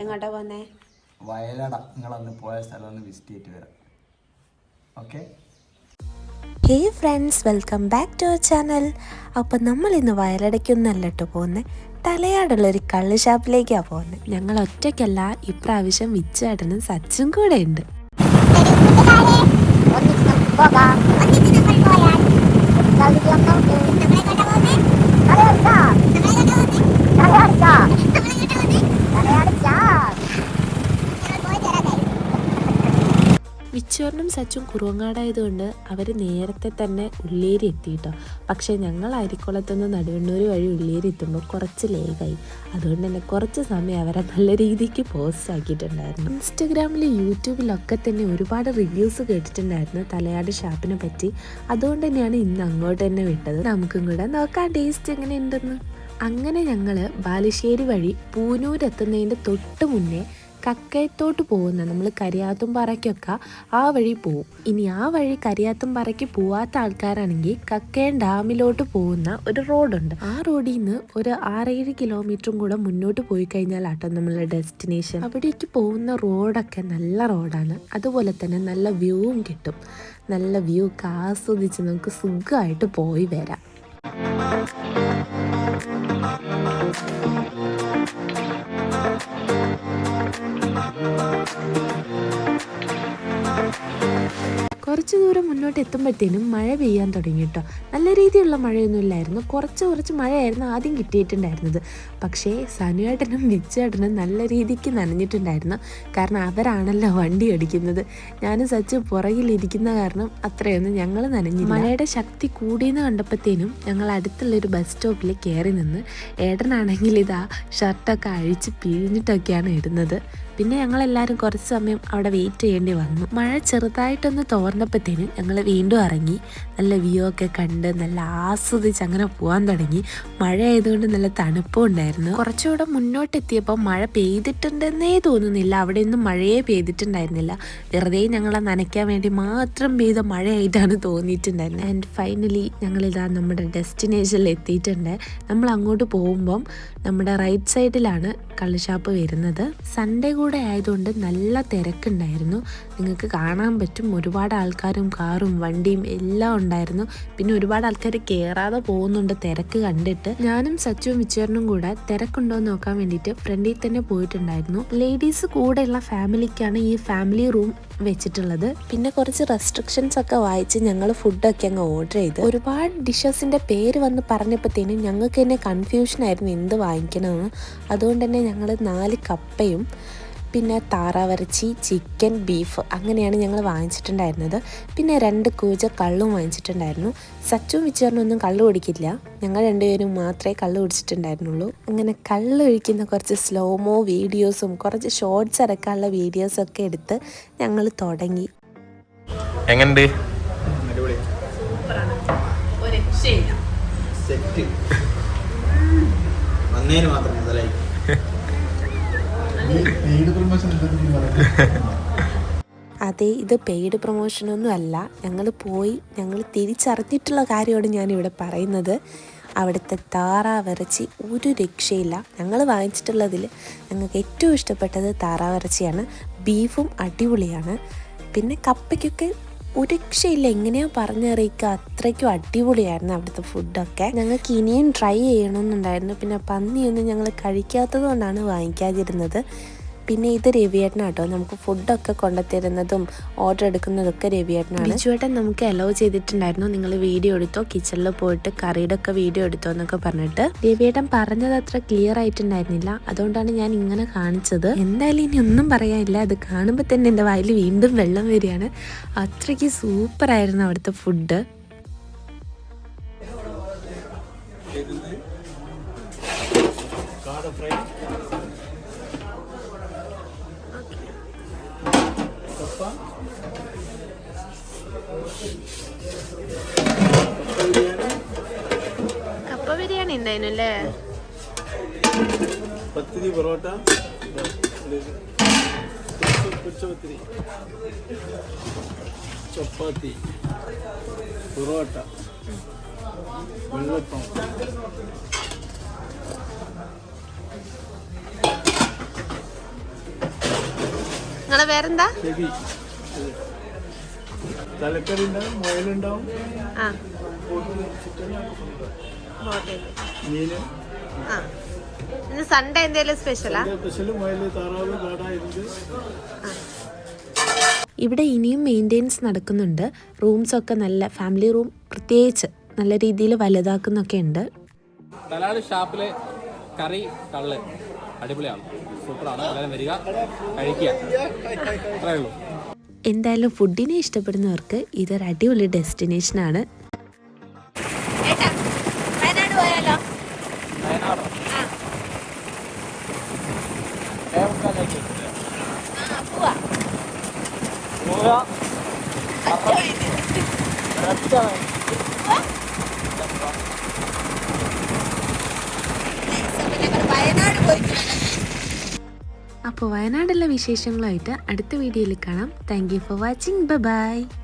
എങ്ങോട്ടാ പോന്നേ? വയലട. നിങ്ങളന്ന് പോയ സ്ഥലം ഒന്ന് വിസിറ്റ് ചെയ്തിട്ട് വരാം. Okay hey friends welcome back to our channel അപ്പം നമ്മൾ ഇന്ന് വയലടയ്ക്കൊന്നല്ല കേട്ടോ പോകുന്നത് തലയാടുള്ള ഒരു കള്ള് ഷാപ്പിലേക്കാണ് പോകുന്നത് ഞങ്ങൾ ഒറ്റയ്ക്കല്ല ഇപ്രാവശ്യം വിച്ചേട്ടനും സച്ചും കൂടെ ഉണ്ട്. വിച്ചോറിനും സച്ചും കുറുവങ്ങാടായതുകൊണ്ട് അവർ നേരത്തെ തന്നെ ഉള്ളേരി എത്തിയിട്ടോ. പക്ഷേ ഞങ്ങൾ അരിക്കുളത്തുനിന്ന് നടുവണ്ണൂർ വഴി ഉള്ളേരി എത്തുമ്പോൾ കുറച്ച് ലേഗായി. അതുകൊണ്ട് തന്നെ കുറച്ച് സമയം അവരെ നല്ല രീതിക്ക് പോസ്റ്റ് ആക്കിയിട്ടുണ്ടായിരുന്നു. ഇൻസ്റ്റഗ്രാമിലും യൂട്യൂബിലൊക്കെ തന്നെ ഒരുപാട് റിവ്യൂസ് കേട്ടിട്ടുണ്ടായിരുന്നു തലയാട് ഷാപ്പിനെ പറ്റി. അതുകൊണ്ട് തന്നെയാണ് ഇന്ന് അങ്ങോട്ട് തന്നെ വിട്ടത്. നമുക്കും കൂടെ നോക്കാം ടേസ്റ്റ് എങ്ങനെയുണ്ടെന്ന്. അങ്ങനെ ഞങ്ങൾ ബാലുശ്ശേരി വഴി പൂനൂരെത്തുന്നതിന്റെ തൊട്ട് മുന്നേ കക്കയത്തോട്ട് പോകുന്ന നമ്മൾ കരിയാത്തുംപാറയ്ക്കൊക്കെ ആ വഴി പോവും. ഇനി ആ വഴി കരിയാത്തുംപാറയ്ക്ക് പോവാത്ത ആൾക്കാരാണെങ്കിൽ കക്കയം ഡാമിലോട്ട് പോകുന്ന ഒരു റോഡുണ്ട്. ആ റോഡിൽ നിന്ന് ഒരു ആറേഴ് കിലോമീറ്ററും കൂടെ മുന്നോട്ട് പോയി കഴിഞ്ഞാൽ ആട്ടോ നമ്മളെ ഡെസ്റ്റിനേഷൻ. അവിടേക്ക് പോകുന്ന റോഡൊക്കെ നല്ല റോഡാണ്. അതുപോലെ തന്നെ നല്ല വ്യൂവും കിട്ടും. നല്ല വ്യൂ ഒക്കെ ആസ്വദിച്ച് നമുക്ക് സുഖമായിട്ട് പോയി വരാം. ദൂരം മുന്നോട്ട് എത്തുമ്പോഴത്തേനും മഴ പെയ്യാൻ തുടങ്ങി കേട്ടോ നല്ല രീതിയിലുള്ള മഴയൊന്നും ഇല്ലായിരുന്നു. കുറച്ച് കുറച്ച് മഴയായിരുന്നു ആദ്യം കിട്ടിയിട്ടുണ്ടായിരുന്നത്. പക്ഷേ സനുവേട്ടനും വിച്ചേട്ടനും നല്ല രീതിക്ക് നനഞ്ഞിട്ടുണ്ടായിരുന്നു. കാരണം അവരാണല്ലോ വണ്ടി ഓടിക്കുന്നത്. ഞാനും സച്ച് പുറകിലിരിക്കുന്ന കാരണം അത്രയൊന്നും ഞങ്ങൾ നനഞ്ഞില്ല. മഴയുടെ ശക്തി കൂടിയെന്ന് കണ്ടപ്പോഴത്തേനും ഞങ്ങൾ അടുത്തുള്ളൊരു ബസ് സ്റ്റോപ്പിൽ കയറി നിന്ന് ഏട്ടനാണെങ്കിൽ ഇതാ ഷർട്ടൊക്കെ അഴിച്ച് പിഴിഞ്ഞിട്ടൊക്കെയാണ് ഇടുന്നത്. പിന്നെ ഞങ്ങൾ എല്ലാവരും കുറച്ച് സമയം അവിടെ വെയിറ്റ് ചെയ്യേണ്ടി വന്നു. മഴ ചെറുതായിട്ടൊന്ന് തോർന്നപ്പോഴത്തേന് ഞങ്ങൾ വീണ്ടും ഇറങ്ങി. നല്ല വ്യൂ ഒക്കെ കണ്ട് നല്ല ആസ്വദിച്ച് അങ്ങനെ പോകാൻ തുടങ്ങി. മഴ ആയതുകൊണ്ട് നല്ല തണുപ്പും ഉണ്ടായിരുന്നു. കുറച്ചുകൂടെ മുന്നോട്ടെത്തിയപ്പോൾ മഴ പെയ്തിട്ടുണ്ടെന്നേ തോന്നുന്നില്ല. അവിടെ ഒന്നും മഴയെ പെയ്തിട്ടുണ്ടായിരുന്നില്ല. വെറുതെ ഞങ്ങളെ നനയ്ക്കാൻ വേണ്ടി മാത്രം പെയ്ത മഴയായിട്ടാണ് തോന്നിയിട്ടുണ്ടായിരുന്നത്. ആൻഡ് ഫൈനലി ഞങ്ങളിതാ നമ്മുടെ ഡെസ്റ്റിനേഷനിൽ എത്തിയിട്ടുണ്ട്. നമ്മൾ അങ്ങോട്ട് പോകുമ്പം നമ്മുടെ റൈറ്റ് സൈഡിലാണ് കള്ളുഷാപ്പ് വരുന്നത്. സൺഡേ കൂടെ ആയതുകൊണ്ട് നല്ല തിരക്കുണ്ടായിരുന്നു. നിങ്ങൾക്ക് കാണാൻ പറ്റും ഒരുപാട് ആൾക്കാരും കാറും വണ്ടിയും എല്ലാം ഉണ്ടായിരുന്നു. പിന്നെ ഒരുപാട് ആൾക്കാർ കയറാതെ പോകുന്നുണ്ട് തിരക്ക് കണ്ടിട്ട്. ഞാനും സച്ചുവും വിച്ചേറിനും കൂടെ തിരക്കുണ്ടോ എന്ന് നോക്കാൻ വേണ്ടിയിട്ട് ഫ്രണ്ടിൽ തന്നെ പോയിട്ടുണ്ടായിരുന്നു. ലേഡീസ് കൂടെയുള്ള ഫാമിലിക്കാണ് ഈ ഫാമിലി റൂം വെച്ചിട്ടുള്ളത്. പിന്നെ കുറച്ച് റെസ്ട്രിക്ഷൻസ് ഒക്കെ വായിച്ച് ഞങ്ങൾ ഫുഡൊക്കെ അങ്ങ് ഓർഡർ ചെയ്ത്. ഒരുപാട് ഡിഷസിന്റെ പേര് വന്ന് പറഞ്ഞപ്പോഴത്തേനും ഞങ്ങൾക്ക് തന്നെ കൺഫ്യൂഷൻ ആയിരുന്നു എന്ത് വാങ്ങിക്കണമെന്ന്. അതുകൊണ്ട് തന്നെ ഞങ്ങൾ നാല് കപ്പയും പിന്നെ താറാവരച്ചി ചിക്കൻ ബീഫ് അങ്ങനെയാണ് ഞങ്ങൾ വാങ്ങിച്ചിട്ടുണ്ടായിരുന്നത്. പിന്നെ രണ്ട് കൂജ കള്ളും വാങ്ങിച്ചിട്ടുണ്ടായിരുന്നു. സച്ചും വിച്ചറിനൊന്നും കള്ളു കുടിക്കില്ല. ഞങ്ങൾ രണ്ടുപേരും മാത്രമേ കള്ള് കുടിച്ചിട്ടുണ്ടായിരുന്നുള്ളൂ. അങ്ങനെ കള്ള് ഒഴിക്കുന്ന കുറച്ച് സ്ലോമോ വീഡിയോസും കുറച്ച് ഷോർട്സ് അടക്കാനുള്ള വീഡിയോസൊക്കെ എടുത്ത് ഞങ്ങൾ തുടങ്ങി. എങ്ങനെയുണ്ട്? സെറ്റ്. വന്നതിന് മാത്രം മുതലായി അതെ ഇത് പെയ്ഡ് പ്രൊമോഷനൊന്നും അല്ല. ഞങ്ങൾ പോയി ഞങ്ങൾ തിരിച്ചറിഞ്ഞിട്ടുള്ള കാര്യമാണ് ഞാനിവിടെ പറയുന്നത്. അവിടുത്തെ താറാവിറച്ചി ഒരു രക്ഷയില്ല. ഞങ്ങൾ വാങ്ങിച്ചിട്ടുള്ളതിൽ ഞങ്ങൾക്ക് ഏറ്റവും ഇഷ്ടപ്പെട്ടത് താറാവിറച്ചിയാണ് ബീഫും അടിപൊളിയാണ്. പിന്നെ കപ്പയ്ക്കൊക്കെ ഒരു രക്ഷയില്ല എങ്ങനെയാ പറഞ്ഞറിയിക്കുക? അത്രയ്ക്കും അടിപൊളിയായിരുന്നു അവിടുത്തെ ഫുഡൊക്കെ. ഞങ്ങൾക്ക് ഇനിയും ട്രൈ ചെയ്യണമെന്നുണ്ടായിരുന്നു. പിന്നെ പന്നിയൊന്നും ഞങ്ങൾ കഴിക്കാത്തത് കൊണ്ടാണ് വാങ്ങിക്കാതിരുന്നത്. പിന്നെ ഇത് രവിയേട്ടനാട്ടോ. നമുക്ക് ഫുഡൊക്കെ കൊണ്ടുത്തരുന്നതും ഓർഡർ എടുക്കുന്നതൊക്കെ രവിയേട്ടനാണ്. ബിജുവേട്ടൻ നമുക്ക് അലോ ചെയ്തിട്ടുണ്ടായിരുന്നു. നിങ്ങൾ വീഡിയോ എടുത്തോ കിച്ചണിൽ പോയിട്ട് കറിയുടെ ഒക്കെ വീഡിയോ എടുത്തോ എന്നൊക്കെ പറഞ്ഞിട്ട്. രവിയേട്ടൻ പറഞ്ഞത് അത്ര ക്ലിയർ ആയിട്ടുണ്ടായിരുന്നില്ല. അതുകൊണ്ടാണ് ഞാൻ ഇങ്ങനെ കാണിച്ചത്. എന്തായാലും ഇനി ഒന്നും പറയാനില്ല. അത് കാണുമ്പോൾ തന്നെ എന്റെ വായിൽ വീണ്ടും വെള്ളം വരികയാണ്. അത്രയ്ക്ക് സൂപ്പറായിരുന്നു അവിടുത്തെ ഫുഡ് കപ്പ ബിരിയാണി ഉണ്ടായിരുന്നു അല്ലേ പത്തിരി പൊറോട്ട പത്തിരി ചപ്പാത്തി പൊറോട്ട വെള്ളപ്പം. നിങ്ങളെ പേരെന്താ? ആ. ആ. ഇന്ന് സൺഡേ എന്തേലും സ്പെഷ്യലാ ഇവിടെ ഇനിയും മെയിന്റെനൻസ് നടക്കുന്നുണ്ട്. റൂംസ് ഒക്കെ നല്ല ഫാമിലി റൂം പ്രത്യേകിച്ച് നല്ല രീതിയിൽ വലുതാക്കുന്നൊക്കെ ഉണ്ട്. ഷാപ്പിലെ കറി കള്ള്. അടിപൊളിയാണ്. സൂപ്പറാണ്. എല്ലാവരും വരിക കഴിക്കുക. അത്രേ ഉള്ളൂ. എന്തായാലും ഫുഡിനെ ഇഷ്ടപ്പെടുന്നവർക്ക് ഇതൊരു അടിപൊളി ഡെസ്റ്റിനേഷനാണ് വയനാട് പോയാലോ? അപ്പോൾ വയനാടുള്ള വിശേഷങ്ങളായിട്ട് അടുത്ത വീഡിയോയിൽ കാണാം. Thank for watching bye